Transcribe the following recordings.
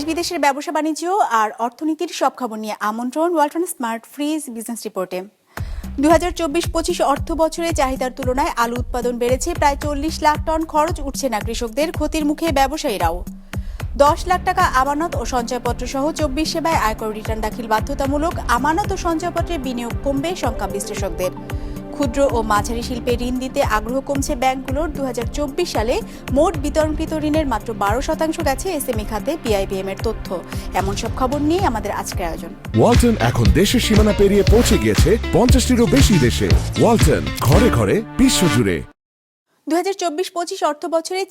দেশ বিদেশের ব্যবসা বাণিজ্য আর অর্থনীতির সব খবর নিয়ে আমন্ত্রণ ওয়ালটন স্মার্ট ফ্রিজ বিজনেস রিপোর্টে। দু হাজার চব্বিশ পঁচিশ অর্থ বছরে চাহিদার তুলনায় আলু উৎপাদন বেড়েছে, প্রায় চল্লিশ লাখ টন খরচ উঠছে না কৃষকদের ক্ষতির মুখে ব্যবসায়ীরাও। দশ লাখ টাকা আমানত ও সঞ্চয়পত্র সহ চব্বিশ সেবায় আয়কর রিটার্ন দাখিল বাধ্যতামূলক আমানত ও সঞ্চয়পত্রে বিনিয়োগ কমবে সংখ্যা বিশ্লেষকদের ক্ষুদ্র ও মাঝারি শিল্পে ঋণ দিতে আগ্রহ কমছে ব্যাংকগুলোর। দুহাজার চব্বিশ সালে মোট বিতরণকৃত ঋণের মাত্র বারো শতাংশ গেছে এসএমই খাতে পিআইবিএম এর তথ্য। এমন সব খবর নিয়ে আমাদের আজকের আয়োজন। ওয়ালটন এখন দেশের সীমানা পেরিয়ে পৌঁছে গিয়েছে পঞ্চাশটিরও বেশি দেশে। ওয়ালটন ঘরে ঘরে বিশ্বজুড়ে দু হাজার চব্বিশ পঁচিশ অর্থ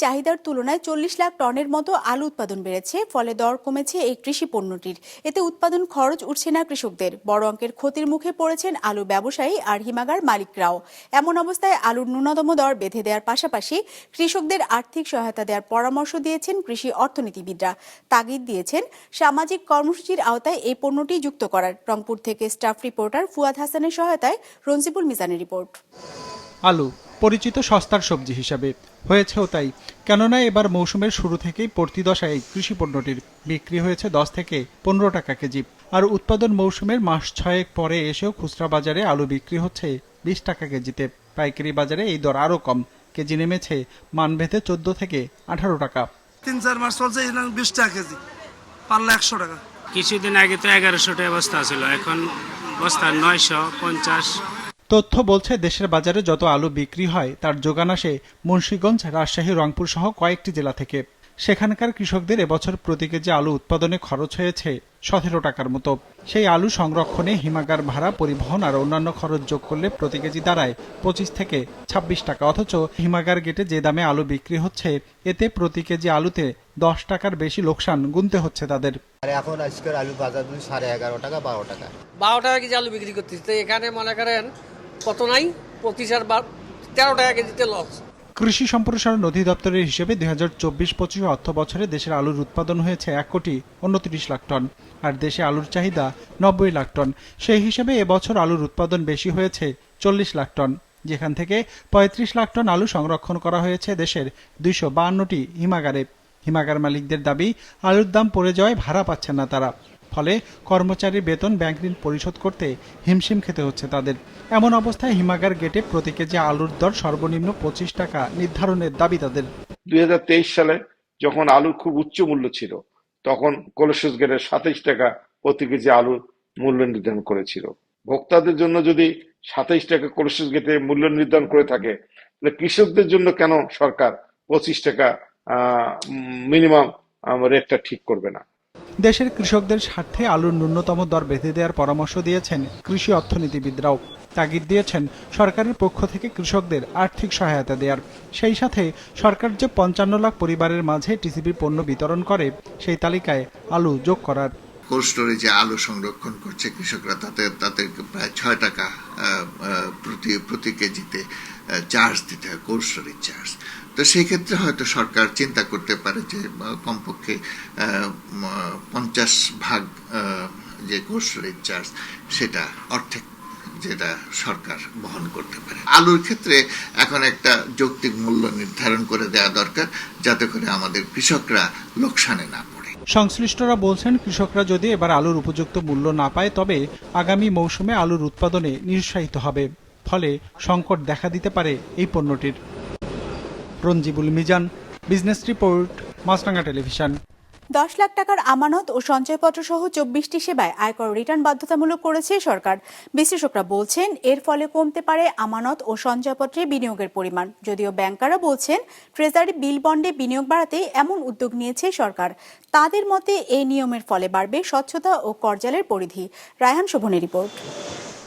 চাহিদার তুলনায় চল্লিশ লাখ টনের মতো আলু উৎপাদন বেড়েছে, ফলে দর কমেছে এই কৃষি পণ্যটির। এতে উৎপাদন খরচ উঠছে না কৃষকদের। বড় অঙ্কের ক্ষতির মুখে পড়েছেন আলু ব্যবসায়ী আর হিমাগার মালিকরাও। এমন অবস্থায় আলুর ন্যূনতম দর বেঁধে দেওয়ার পাশাপাশি কৃষকদের আর্থিক সহায়তা দেওয়ার পরামর্শ দিয়েছেন কৃষি অর্থনীতিবিদরা। তাগিদ দিয়েছেন, সামাজিক কর্মসূচির আওতায় এই পণ্যটি যুক্ত করার। রংপুর থেকে স্টাফ রিপোর্টার ফুয়াদ হাসানের সহায়তায় রঞ্জিবুল মিজানের রিপোর্ট। আলু পরিচিত সস্তার সবজি হিসাবে। হয়েছেও তাই। কেননা এবার মৌসুমের শুরু থেকেই পড়তি দশায় এই কৃষি পণ্যটির বিক্রি হয়েছে দশ থেকে পনেরো টাকা কেজি। আর উৎপাদন মৌসুমের মাস ছয়েক পরে এসেও খুচরা বাজারে আলু বিক্রি হচ্ছে বিশ টাকা কেজিতে। পাইকারি বাজারে এই দর আরও কম। কেজি নেমেছে মানভেদে চোদ্দ থেকে আঠারো টাকা। তিন চার মাস চলছে বিশ টাকা কেজি। পারলে একশো টাকা। কিছুদিন আগে তো এগারোশো টাকা বস্তা ছিল। এখন বস্তা নয়শো পঞ্চাশ। তথ্য বলছে দেশের বাজারে যত আলু বিক্রি হয় তার যোগান আসে মুন্সীগঞ্জ রাজশাহী রংপুর সহ কয়েকটি জেলা থেকে। সেখানকার কৃষকদের এবছর প্রতি কেজি আলু উৎপাদনে খরচ হয়েছে সতেরো টাকার মতো। সেই আলু সংরক্ষণে হিমাগার ভাড়া পরিবহন আর অন্যান্য খরচ যোগ করলে প্রতি কেজি দাঁড়ায় পঁচিশ থেকে ছাব্বিশ টাকা। অথচ হিমাগার গেটে যে দামে আলু বিক্রি হচ্ছে এতে প্রতি কেজি আলুতে দশ টাকার বেশি লোকসান গুনতে হচ্ছে তাদের। এখন আজকের আলু বাজার সাড়ে এগারো টাকা বারো টাকা। বারো টাকা কেজি আলু বিক্রি করতেছি। তো এখানে মনে করেন কত নাই? পঁচিশ আর তেরো টাকা কেজিতে লস কৃষি সম্প্রসারণ অধিদপ্তরের হিসেবে দুই হাজার চব্বিশ পঁচিশ অর্থ বছরে দেশের আলুর উৎপাদন হয়েছে এক কোটি উনত্রিশ লাখ টন, আর দেশে আলুর চাহিদা নব্বই লাখ টন। সেই হিসেবে এবছর আলুর উৎপাদন বেশি হয়েছে চল্লিশ লাখ টন, যেখান থেকে পঁয়ত্রিশ লাখ টন আলু সংরক্ষণ করা হয়েছে দেশের দুইশো বাহান্নটি হিমাগারে। হিমাগার মালিকদের দাবি, আলুর দাম পড়ে যাওয়ায় ভাড়া পাচ্ছেন না তারা। ফলে কর্মচারীর বেতন ব্যাংক ঋণ পরিশোধ করতে হিমশিম খেতে হচ্ছে তাদের। এমন অবস্থায় হিমাগার গেটে প্রতি কেজি আলুর দর সর্বনিম্ন পঁচিশ টাকা নির্ধারণের দাবি তাদের। দু হাজার তেইশ সালে যখন আলুর খুব উচ্চ মূল্য ছিল, তখন কোলেসিস গেটের সাতাইশ টাকা প্রতি কেজি আলুর মূল্য নির্ধারণ করেছিল। ভোক্তাদের জন্য যদি সাতাইশ টাকা কোলেসিস গেটে মূল্য নির্ধারণ করে থাকে, তাহলে কৃষকদের জন্য কেন সরকার পঁচিশ টাকা মিনিমাম রেটটা ঠিক করবে না? দেশের কৃষকদের স্বার্থে আলুর ন্যূনতম দর বেঁধে দেওয়ার পরামর্শ দিয়েছেন কৃষি অর্থনীতিবিদরাও। তাগিদ দিয়েছেন, সরকারের পক্ষ থেকে কৃষকদের আর্থিক সহায়তা দেওয়ার সেই সাথে সরকার যে পঞ্চান্ন লাখ পরিবারের মাঝে টিসিবি পণ্য বিতরণ করে, সেই তালিকায় আলু যোগ করার। কোল্ড স্টোরেজে আলু সংরক্ষণ করছে কৃষকরা, তাতে তাদের প্রায় ছয় টাকা প্রতি প্রতি কেজিতে চার্জ দিতে হয় কোল্ড স্টোরেজ চার্জ। তো সেই ক্ষেত্রে হয়তো সরকার চিন্তা করতে পারে যে কমপক্ষে পঞ্চাশ ভাগ যে স্টোরেজ চার্জ সেটা অর্ধেক যেটা সরকার বহন করতে পারে। আলুর ক্ষেত্রে এখন একটা যৌক্তিক মূল্য নির্ধারণ করে দেওয়া দরকার, যাতে করে আমাদের কৃষকরা লোকসানে না পড়ে। সংশ্লিষ্টরা বলছেন, কৃষকরা যদি এবার আলুর উপযুক্ত মূল্য না পায়, তবে আগামী মৌসুমে আলুর উৎপাদনে নিরুৎসাহিত হবে। ফলে সংকট দেখা দিতে পারে এই পণ্যটির। Ranjibul Mizan business report Maasranga television. দশ লাখ টাকার আমানত ও সঞ্চয়পত্র সহ চব্বিশটি সেবায় আয়কর রিটার্ন বাধ্যতামূলক করেছে সরকার। বিশ্লেষকরা বলছেন, এর ফলে কমতে পারে আমানত ও সঞ্চয়পত্রে বিনিয়োগের পরিমাণ। যদিও ব্যাংকাররা বলছেন, ট্রেজারি বিল বন্ডে বিনিয়োগ বাড়াতে এমন উদ্যোগ নিয়েছে সরকার। তাদের মতে, এই নিয়মের ফলে বাড়বে স্বচ্ছতা ও করজালের পরিধি। রায়হান শোভনের রিপোর্ট।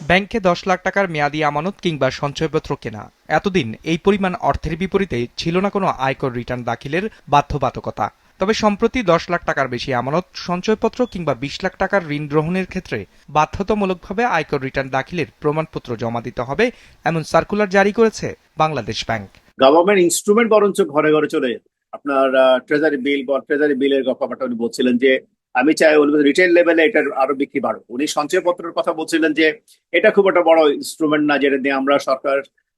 ব্যাংকে দশ লাখ টাকার মেয়াদি আমানত কিংবা সঞ্চয়পত্র কেনা, এতদিন এই পরিমাণ অর্থের বিপরীতে ছিল না কোনো আয়কর রিটার্ন দাখিলের বাধ্যবাধকতা। তবে সম্প্রতি দশ লাখ টাকার বেশি আমানত, সঞ্চয়পত্র কিংবা বিশ লাখ টাকার ঋণ গ্রহণের ক্ষেত্রে বাধ্যতামূলকভাবে আয়কর রিটার্ন দাখিলের প্রমাণপত্র জমা দিতে হবে, এমন সার্কুলার জারি করেছে বাংলাদেশ ব্যাংক। গভর্নমেন্ট ইনস্ট্রুমেন্ট বরঞ্চ ঘরে ঘরে চলে আপনার ট্রেজারি বিল বা ট্রেজারি বিলের ব্যাপারটা উনি বলছিলেন যে, আমি চাই রিটেল লেভেলে এটার আরও বিক্রি বাড়ুক। উনি সঞ্চয়পত্রের কথা বলছিলেন যে, এটা খুব একটা বড় ইনস্ট্রুমেন্ট না যেটা দিয়ে আমরা সরকার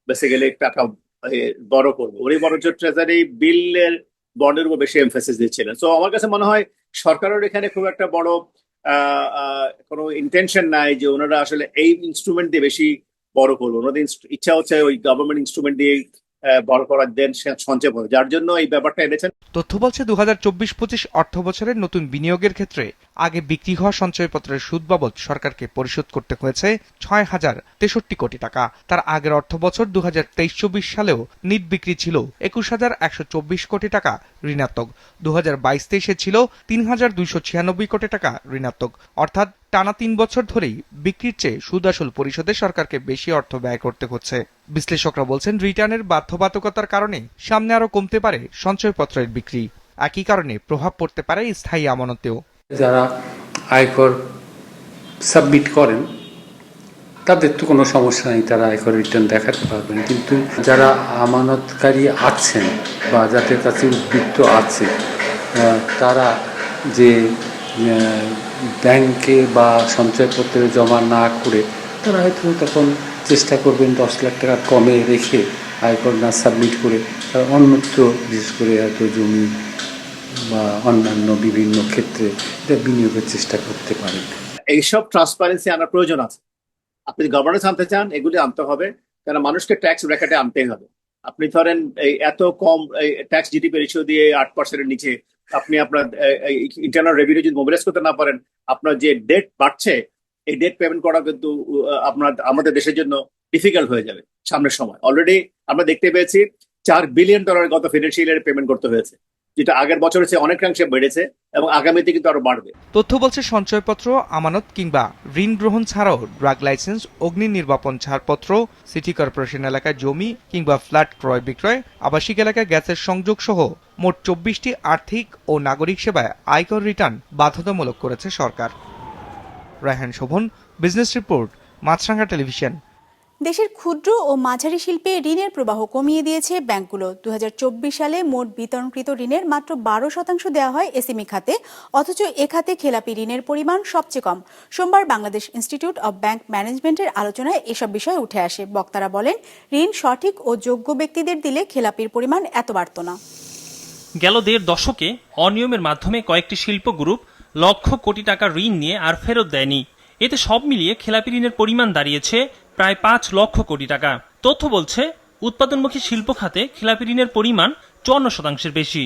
বেসিক্যালি টাকা বড় করব। উনি বরঞ্চ ট্রেজারি বিলের বন্ডের উপর বেশি এমফেসিস দিচ্ছিলেন। তো আমার কাছে মনে হয় সরকারের এখানে খুব একটা বড় কোনো ইন্টেনশন নাই যে ওনারা আসলে এই ইনস্ট্রুমেন্ট দিয়ে বেশি বড় করব। ওনাদের ইচ্ছা হচ্ছে ওই গভর্নমেন্ট ইনস্ট্রুমেন্ট দিয়ে বড় করার দেন সঞ্চয় যার জন্য এই ব্যাপারটা এনেছেন। তথ্য বলছে দু হাজার চব্বিশ পঁচিশ অর্থ বছরের নতুন বিনিয়োগের ক্ষেত্রে আগে বিক্রি হওয়া সঞ্চয়পত্রের সুদ বাবদ সরকারকে পরিশোধ করতে হয়েছে ছয় হাজার তেষট্টি কোটি টাকা। তার আগের অর্থ বছর দু হাজার তেইশ চব্বিশ সালেও নিট বিক্রি ছিল একুশ হাজার একশো চব্বিশ কোটি টাকা ঋণাত্মক। দু হাজার বাইশ তেইশে ছিল তিন হাজার দুইশো ছিয়ানব্বই কোটি টাকা ঋণাত্মক। অর্থাৎ টানা তিন বছর ধরেই বিক্রির চেয়ে সুদ আসল পরিশোধে সরকারকে বেশি অর্থ ব্যয় করতে হচ্ছে। বিশ্লেষকরা বলছেন, রিটার্নের বাধ্যবাধকতার কারণে সামনে আরও কমতে পারে সঞ্চয়পত্রের বিক্রি। একই কারণে প্রভাব পড়তে পারে স্থায়ী আমানতেও। যারা আয়কর সাবমিট করেন, তাদের তো কোনো সমস্যা নেই, তারা আয়কর রিটার্ন দেখাতে পারবেন। কিন্তু যারা আমানতকারী আছেন বা যাদের কাছে উদ্বৃত্ত আছে তারা যে ব্যাংকে বা সঞ্চয়পত্রে জমা না করে, তারা হয়তো তখন চেষ্টা করবেন দশ লাখ টাকা কমে রেখে আয়কর না সাবমিট করে, তারা অন্যত্র, বিশেষ করে হয়তো জমি বা অন্যান্য বিভিন্ন ক্ষেত্রে এটা বিনিয়োগের চেষ্টা করতে পারেন এইসব ট্রান্সপারেন্সি আনার প্রয়োজন আছে। আপনি গভর্নেন্স আনতে চান, এগুলি আনতে হবে কারণ মানুষকে ট্যাক্স ব্র্যাকেটে আনতেই হবে। আপনি ধরেন, এই এত কম ট্যাক্স জিডিপি রেশিও দিয়ে আট পার্সেন্টের নিচে আপনি আপনার ইন্টারনাল রেভিনিউ যদি মোবিলাইজ করতে না পারেন, আপনার যে ডেট বাড়ছে, এই ডেট পেমেন্ট করা কিন্তু আপনার, আমাদের দেশের জন্য ডিফিকাল্ট হয়ে যাবে সামনের সময়। অলরেডি আমরা দেখতে পেয়েছি, চার বিলিয়ন ডলার গত ফিনান্সিয়াল পেমেন্ট করতে হয়েছে। যেটা আগের বছরের চেয়ে অনেকাংশে বেড়েছে এবং আগামীতে কিন্তু আরও বাড়বে। তথ্য বলছে সঞ্চয়পত্র, আমানত কিংবা ঋণ গ্রহণ ছাড়াও ড্রাগ লাইসেন্স, অগ্নি নির্বাপন ছাড়পত্র, সিটি কর্পোরেশন এলাকায় জমি কিংবা ফ্ল্যাট ক্রয় বিক্রয়, আবাসিক এলাকায় গ্যাসের সংযোগ সহ মোট চব্বিশটি আর্থিক ও নাগরিক সেবায় আয়কর রিটার্ন বাধ্যতামূলক করেছে সরকার। Raihan Shovon, business report, Maasranga television. দেশের ক্ষুদ্র ও মাঝারি শিল্পে ঋণের প্রবাহ কমিয়ে দিয়েছে ব্যাংকগুলো। দু হাজার চব্বিশ সালে মোট বিতরণকৃত ঋণের মাত্র বারো শতাংশ দেওয়া হয় এসএমই খাতে, অথচ এ খাতে খেলাপি ঋণের পরিমাণ সবচেয়ে কম। সোমবার বাংলাদেশ ইনস্টিটিউট অব ব্যাংক ম্যানেজমেন্টের আলোচনায় এসব বিষয় উঠে আসে। বক্তারা বলেন, ঋণ সঠিক ও যোগ্য ব্যক্তিদের দিলে খেলাপির পরিমাণ এত বাড়ত না। গেল দেড় দশকে অনিয়মের মাধ্যমে কয়েকটি শিল্প গ্রুপ লক্ষ কোটি টাকা ঋণ নিয়ে আর ফেরত দেয়নি। এতে সব মিলিয়ে খেলাপি ঋণের পরিমাণ দাঁড়িয়েছে প্রায় পাঁচ লক্ষ কোটি টাকা। তথ্য বলছে, উৎপাদনমুখী শিল্প খাতে খেলাপি ঋণের পরিমাণ চুয়ান্ন শতাংশের বেশি।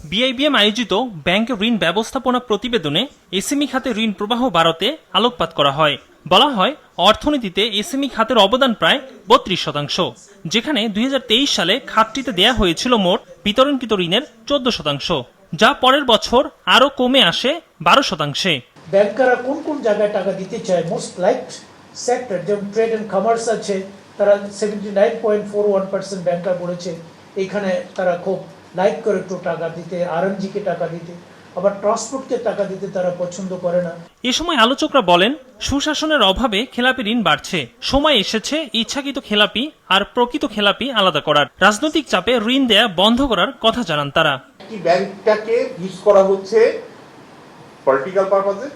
বিআইবিএম আয়োজিত ব্যাংক ঋণ ব্যবস্থাপনা প্রতিবেদনে এসএমই খাতে ঋণ প্রবাহ বাড়াতে আলোকপাত করা হয়। বলা হয়, অর্থনীতিতে এসএমই খাতের অবদান প্রায় বত্রিশ শতাংশ। যেখানে দুই হাজার তেইশ সালে খাতটিতে দেয়া হয়েছিল মোট বিতরণকৃত ঋণের চোদ্দ শতাংশ, যা পরের বছর আরও কমে আসে বারো শতাংশে। ব্যাংকাররা কোন কোন জায়গায় টাকা দিতে চায় মোস্ট লাইক সেক্টর যেমন ট্রেড অ্যান্ড কমার্স আছে তারা seventy nine point four one percent banker বলেছে এইখানে তারা খুব লাইক করে একটু টাকা দিতে আরএনজিকে টাকা দিতে। আবার ট্রান্সপোর্টকে টাকা দিতে তারা পছন্দ করে না। এ সময় আলোচকরা বলেন সুশাসনের অভাবে খেলাপি ঋণ বাড়ছে। সময় এসেছে ইচ্ছাকৃত খেলাপি আর প্রকৃত খেলাপি আলাদা করার। রাজনৈতিক চাপে ঋণ দেয়া বন্ধ করার কথা জানান তারা। ব্যাংকটাকে ইউজ করা হচ্ছে পলিটিক্যাল পারপাজে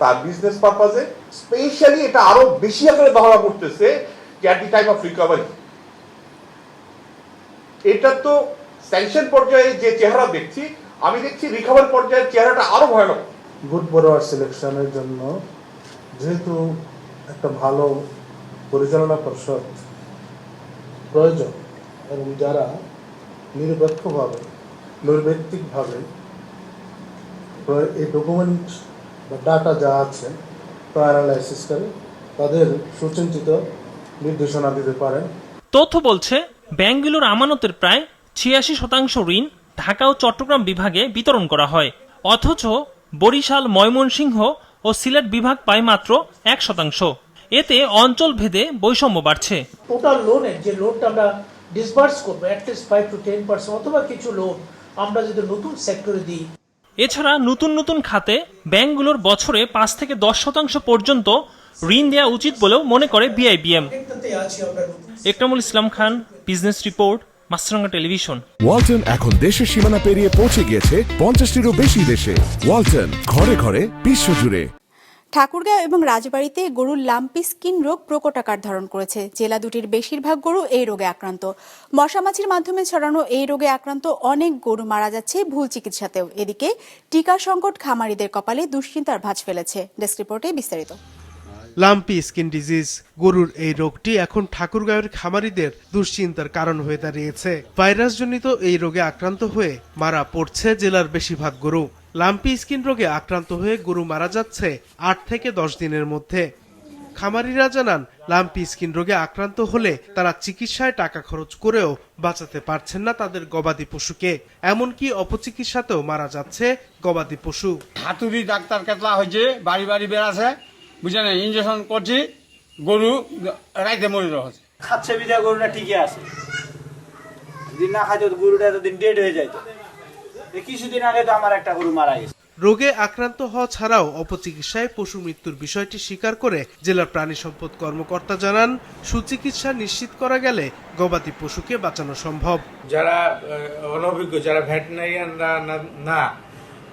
তার বিজনেস পারপাজে স্পেশালি এটা আরও বেশি আকারে ধরা পড়তেছে at the time of recovery এটা তো স্যাংশন পর্যায়ে যে চেহারা দেখছি, আমি দেখছি রিকভার পর্যায়ের চেহারাটা আরও ভয়ানক। গুড বড়োয়ার সিলেকশনের জন্য যেহেতু একটা ভালো পরিচালনা পর্ষদ প্রয়োজন এবং যারা নিরপেক্ষভাবে নৈর্ব্যক্তিকভাবে এই ডকুমেন্ট বা ডাটা যা আছে তা অ্যানালাইসিস করে তাদের সুচিন্তিত নির্দেশনা দিতে পারেন। তথ্য বলছে ব্যাংকগুলোর আমানতের প্রায় ছিয়াশি শতাংশ ঋণ ঢাকা ও চট্টগ্রাম বিভাগে বিতরণ করা হয়। অথচ বরিশাল ময়মনসিংহ ও সিলেট বিভাগ পায় মাত্র এক শতাংশ। এতে অঞ্চল ভেদে বৈষম্য বাড়ছে। টোটাল লোনের যে লোনটা আমরা ডিসবার্স করব at least five to ten percent অথবা কিছু লোন আমরা যদি নতুন সেক্টরে দিই এছাড়া নতুন নতুন খাতে ব্যাংকগুলোর বছরে পাঁচ থেকে দশ শতাংশ পর্যন্ত ঋণ দেওয়া উচিত বলেও মনে করে BIBM. Ekramul Islam Khan, business report, Maasranga television. Walton এখন দেশের সীমানা পেরিয়ে পৌঁছে গিয়েছে পঞ্চাশটিরও বেশি দেশে। ওয়ালটন ঘরে ঘরে বিশ্বজুড়ে। ঠাকুরগাঁও এবং রাজবাড়িতে গরুর লাম্পি স্কিন রোগ প্রকট আকার ধারণ করেছে। জেলা দুটির বেশিরভাগ গরু এই রোগে আক্রান্ত। মশামাছির মাধ্যমে ছড়ানো এই রোগে আক্রান্ত অনেক গরু মারা যাচ্ছে ভুল চিকিৎসাতেও। এদিকে টিকা সংকট খামারিদের কপালে দুশ্চিন্তার ভাঁজ ফেলেছে। ডেস্ক রিপোর্টে বিস্তারিত। লাম্পি স্কিন ডিজিজ, গরুর এই রোগটি এখন ঠাকুরগাঁওয়ের খামারিদের দুশ্চিন্তার কারণ হয়ে দাঁড়িয়েছে। ভাইরাসজনিত এই রোগে আক্রান্ত হয়ে মারা পড়ছে জেলার বেশিরভাগ গরু। লাম্পি স্কিন রোগে আক্রান্ত হয়ে গরু মারা যাচ্ছে আট থেকে দশ দিনের মধ্যে। খামারিরা জানান লাম্পি স্কিন রোগে আক্রান্ত হলে তারা চিকিৎসায় টাকা খরচ করেও বাঁচাতে পারছেন না তাদের গবাদি পশুকে। এমনকি অপচিকিৎসাতেও মারা যাচ্ছে গবাদি পশু। হাতুড়ি ডাক্তার কেতলা হয়েছে বাড়ি বাড়ি বেড়াছে বুঝলেন ইঞ্জেকশন করছি গরু রাইতে মরে রয়েছে। খাচ্ছে বিদা গরুটা ঠিকই আছে। যদি না খাইতো গরুটা এতদিন ডেড হয়ে যাইতো। এই কিছুদিন আগে তো আমার একটা গরু মারা গেছে। রোগে আক্রান্ত হওয়া ছাড়াও অপচিকিৎসায় পশু মৃত্যুর বিষয়টি স্বীকার করে জেলার প্রাণী সম্পদ কর্মকর্তা জানান সুচিকিৎসা নিশ্চিত করা গেলে গবাদি পশুকে বাঁচানো সম্ভব। যারা অনভিজ্ঞ যারা ভেটেনারিয়ানরা না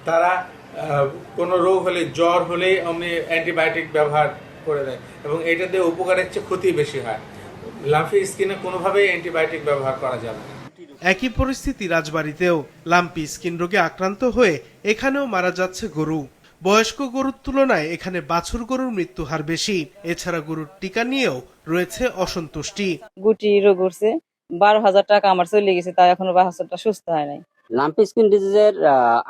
তারা আহ, কোনো রোগ হলে জ্বর হলেই অমনি অ্যান্টিবায়োটিক ব্যবহার করে দেয় এবং এটাতে উপকারের চেয়ে ক্ষতি বেশি হয়। লাম্ফি স্কিনে কোনোভাবেই অ্যান্টিবায়োটিক ব্যবহার করা যাবে না। একই পরিস্থিতি রাজবাড়িতেও। লাম্পি স্কিন রোগে আক্রান্ত হয়ে এখানেও মারা যাচ্ছে গরু। বয়স্ক গরুর তুলনায় এখানে বাছুর গরুর মৃত্যু হার বেশি। এছাড়া গরুর টিকা নিয়েও রয়েছে অসন্তুষ্টি। গুটি রোগ উঠছে বারো হাজার টাকা আমার চলে গেছে তাই এখনও বাচ্চাটা সুস্থ হয় নাই। লাম্পি স্কিন ডিজিজের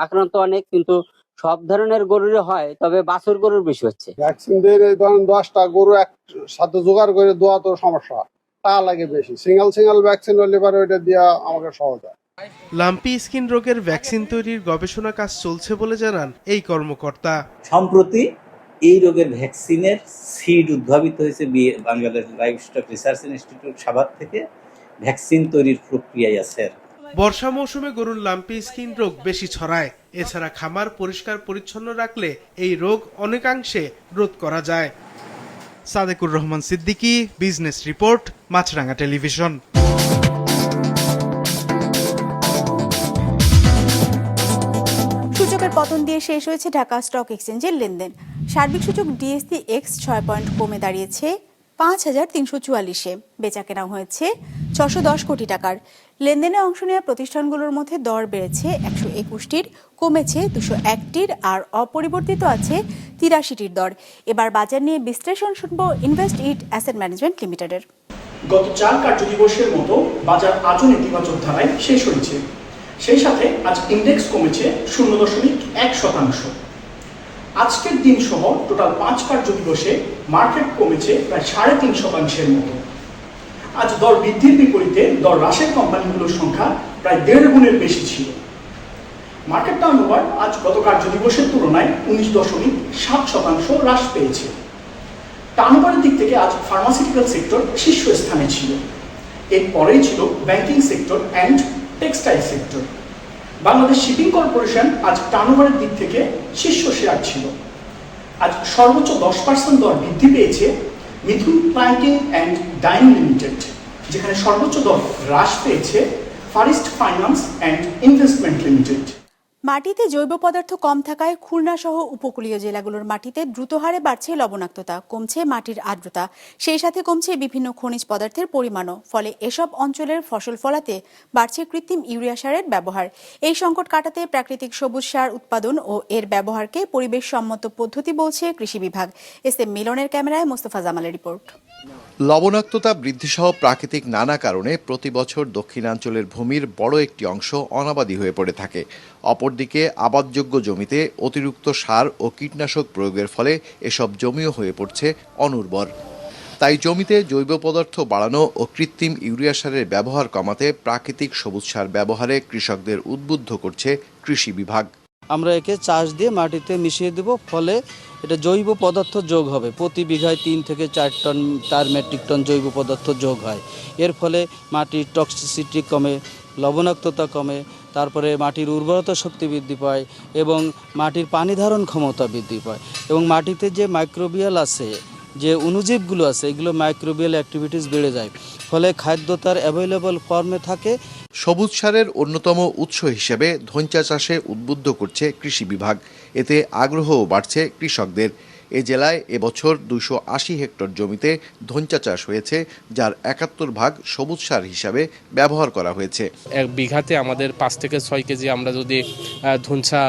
আক্রান্ত অনেক কিন্তু সব ধরনের গরুরই হয় তবে বাছুর গরুর বেশি হচ্ছে। ভ্যাকসিন দিয়ে ধরেন দশটা গরু এক সাথে জোগাড় করে দেওয়া তো সমস্যা। তা লাগে বেশি। সিঙ্গেল সিঙ্গেল ভ্যাকসিন হলে পরে ওইটা দেওয়া আমাকে সহজ হয়। লাম্পি স্কিন রোগের ভ্যাকসিন তৈরির গবেষণা কাজ চলছে বলে জানান এই কর্মকর্তা। সম্প্রতি এই রোগের ভ্যাকসিনের সিড উদ্ভাবিত হয়েছে Bangladesh live stock research institute Savar থেকে। ভ্যাকসিন তৈরির প্রক্রিয়ায় আছে বর্ষা মৌসুমে গরুর লাম্পি স্কিন রোগ বেশি ছড়ায়। এছাড়া খামার পরিষ্কার পরিচ্ছন্ন রাখলে এই রোগ অনেকাংশে রোধ করা যায়। Sadekur Rahman Siddiqui, business report Maasranga television. সূচকের পতন দিয়ে শেষ হয়েছে ঢাকা স্টক এক্সচেঞ্জের লেনদেন। সার্বিক সূচক ডিএসসি এক্স ছয় পয়েন্ট কমে দাঁড়িয়েছে পাঁচ হাজার তিনশো চুয়াল্লিশে। বেচা কেনা হয়েছে ছশো দশ কোটি টাকার। লেনদেনে অংশ নেওয়া প্রতিষ্ঠানগুলোর মধ্যে দর বেড়েছে একশো একুশটির, কমেছে দুশো একটির আর অপরিবর্তিত আছে তিরাশিটির দর। এবার বাজার নিয়ে বিশ্লেষণ শুনব ইনভেস্ট ইট অ্যাসেট ম্যানেজমেন্ট লিমিটেডের। গত চার কার্যদিবসের মতো বাজার আজও নেতিবাচক ধারায় শেষ হয়েছে। সেই সাথে আজ ইন্ডেক্স কমেছে শূন্য দশমিক এক শতাংশ। আজকের দিন সহ টোটাল পাঁচ কার্যদিবসে মার্কেট কমেছে প্রায় সাড়ে তিন শতাংশের মতো। আজ দর বৃদ্ধির বিপরীতে দর হ্রাসের কোম্পানিগুলোর সংখ্যা প্রায় দেড় গুণের বেশি ছিল। মার্কেট টার্নওভার আজ গত কার্যদিবসের তুলনায় উনিশ দশমিক সাত শতাংশ হ্রাস পেয়েছে। টার্নওভারের দিক থেকে আজ ফার্মাসিউটিক্যাল সেক্টর শীর্ষস্থানে ছিল। এরপরেই ছিল banking sector and textile sector Bangladesh shipping corporation আজ টার্নওভারের দিক থেকে শীর্ষ শেয়ার ছিল। আজ সর্বোচ্চ দশ পার্সেন্ট দর বৃদ্ধি পেয়েছে মিথুন প্লাইটিং অ্যান্ড ডাইন লিমিটেড, যেখানে সর্বোচ্চ দর হ্রাস পেয়েছে first finance and investment limited. মাটিতে জৈব পদার্থ কম থাকায় খুলনা সহ উপকূলীয় জেলাগুলোর মাটিতে দ্রুত হারে বাড়ছে লবণাক্ততা, কমছে মাটির আর্দ্রতা, সেই সাথে কমছে বিভিন্ন খনিজ পদার্থের পরিমাণও। ফলে এসব অঞ্চলের ফসল ফলাতে বাড়ছে কৃত্রিম ইউরিয়া সারের ব্যবহার। এই সংকট কাটাতে প্রাকৃতিক সবুজ সার উৎপাদন ও এর ব্যবহারকে পরিবেশ সম্মত পদ্ধতি বলছে কৃষি বিভাগ। এস এম মিলনের ক্যামেরায় মোস্তফা জামালের রিপোর্ট। লবণাক্ততা বৃদ্ধিসহ প্রাকৃতিক নানা কারণে প্রতি বছর দক্ষিণাঞ্চলের ভূমির বড় একটি অংশ অনাবাদী হয়ে পড়ে থাকে। অপরদিকে আবাদযোগ্য জমিতে অতিরিক্ত সার ও কীটনাশক প্রয়োগের ফলে এসব জমিও হয়ে পড়ছে অনুর্বর। তাই জমিতে জৈব পদার্থ বাড়ানো ও কৃত্রিম ইউরিয়া সারের ব্যবহার কমাতে প্রাকৃতিক সবুজ সার ব্যবহারে কৃষকদের উদ্বুদ্ধ করছে কৃষি বিভাগ। আমরা একে চাষ দিয়ে মাটিতে মিশিয়ে দেব, ফলে এটা জৈব পদার্থ যোগ হবে। প্রতি বিঘায় তিন থেকে চার টন চার মেট্রিক টন জৈব পদার্থ যোগ হয়। এর ফলে মাটির টক্সিসিটি কমে, লবণাক্ততা কমে তারপরে মাটির উর্বরতা শক্তি বৃদ্ধি পায় এবং মাটির পানি ধারণ ক্ষমতা বৃদ্ধি পায় এবং মাটিতে যে মাইক্রোবিয়াল আছে, যে অনুজীবগুলো আছে, এগুলো মাইক্রোবিয়াল অ্যাক্টিভিটিস বেড়ে যায়। ফলে খাদ্য তার অ্যাভেলেবল ফর্মে থাকে। সবুজ সারের অন্যতম উৎস হিসেবে ধৈঞ্চা চাষে উদ্বুদ্ধ করছে কৃষি বিভাগ। এতে আগ্রহও বাড়ছে কৃষকদের। এ জেলায় এবছর দুশো আশি হেক্টর জমিতে ধঞ্চা চাষ হয়েছে, যার একাত্তর ভাগ সবুজ সার হিসাবে ব্যবহার করা হয়েছে। এক বিঘাতে আমাদের পাঁচ থেকে ছয় কেজি আমরা যদি ধনসা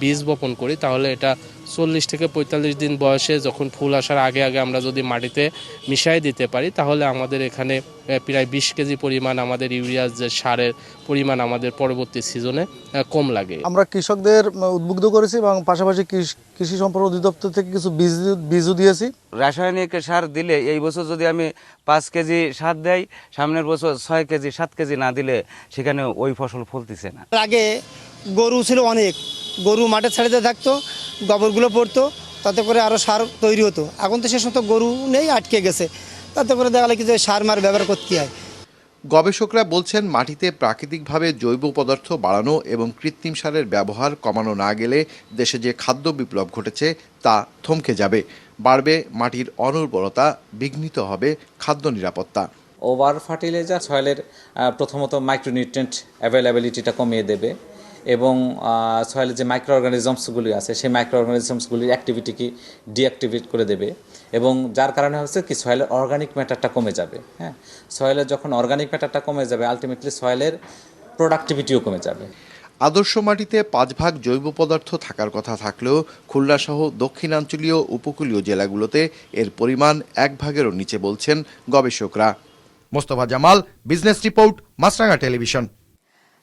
বীজ বপন করি, তাহলে এটা চল্লিশ থেকে পঁয়তাল্লিশ দিন বয়সে যখন ফুল আসার আগে আগে আমরা যদি মাটিতে মিশাই দিতে পারি তাহলে আমাদের এখানে প্রায় বিশ কেজি পরিমাণ আমাদের ইউরিয়ার যে সারের পরিমাণ আমাদের পরবর্তী সিজনে কম লাগে। আমরা কৃষকদের উদ্বুদ্ধ করেছি এবং পাশাপাশি কৃষ- কৃষি সম্পদ অধিদপ্তর থেকে কিছু বীজ বীজও দিয়েছি। রাসায়নিক সার দিলে এই বছর যদি আমি পাঁচ কেজি সার দেই সামনের বছর ছয় কেজি সাত কেজি না দিলে সেখানে ওই ফসল ফলতেছে না। আগে গরু ছিল অনেক গরু মাঠে ছাড়িতে থাকতো গোবরগুলো পড়তো তাতে করে আরও সার তৈরি হতো। এখন তো সে সমস্ত গরু নেই আটকে গেছে। তাতে করে দেখা গেলো কি যে সার মার ব্যবহার করতে হয়। গবেষকরা বলছেন মাটিতে প্রাকৃতিকভাবে জৈব পদার্থ বাড়ানো এবং কৃত্রিম সারের ব্যবহার কমানো না গেলে দেশে যে খাদ্য বিপ্লব ঘটেছে তা থমকে যাবে। বাড়বে মাটির অনুর্বরতা বিঘ্নিত হবে খাদ্য নিরাপত্তা। ওভার ফার্টিলাইজার সয়েলের প্রথমত মাইক্রোনিউট্রেন্ট অ্যাভেলেবিলিটিটা কমিয়ে দেবে। এবং সয়েলের যে মাইক্রো অর্গানিজমসগুলি আছে, সেই মাইক্রো অর্গানিজমসগুলির অ্যাক্টিভিটিকে ডিঅ্যাক্টিভেট করে দেবে এবং যার কারণে হচ্ছে কি সয়েলের অর্গানিক ম্যাটারটা কমে যাবে হ্যাঁ? সয়েলের যখন অর্গানিক ম্যাটারটা কমে যাবে আলটিমেটলি সয়েলের প্রোডাক্টিভিটিও কমে যাবে। আদর্শ মাটিতে পাঁচ ভাগ জৈব পদার্থ থাকার কথা থাকলেও খুলনাসহ দক্ষিণাঞ্চলীয় উপকূলীয় জেলাগুলোতে এর পরিমাণ এক ভাগেরও নিচে বলছেন গবেষকরা। Mostafa Jamal business report Maasranga television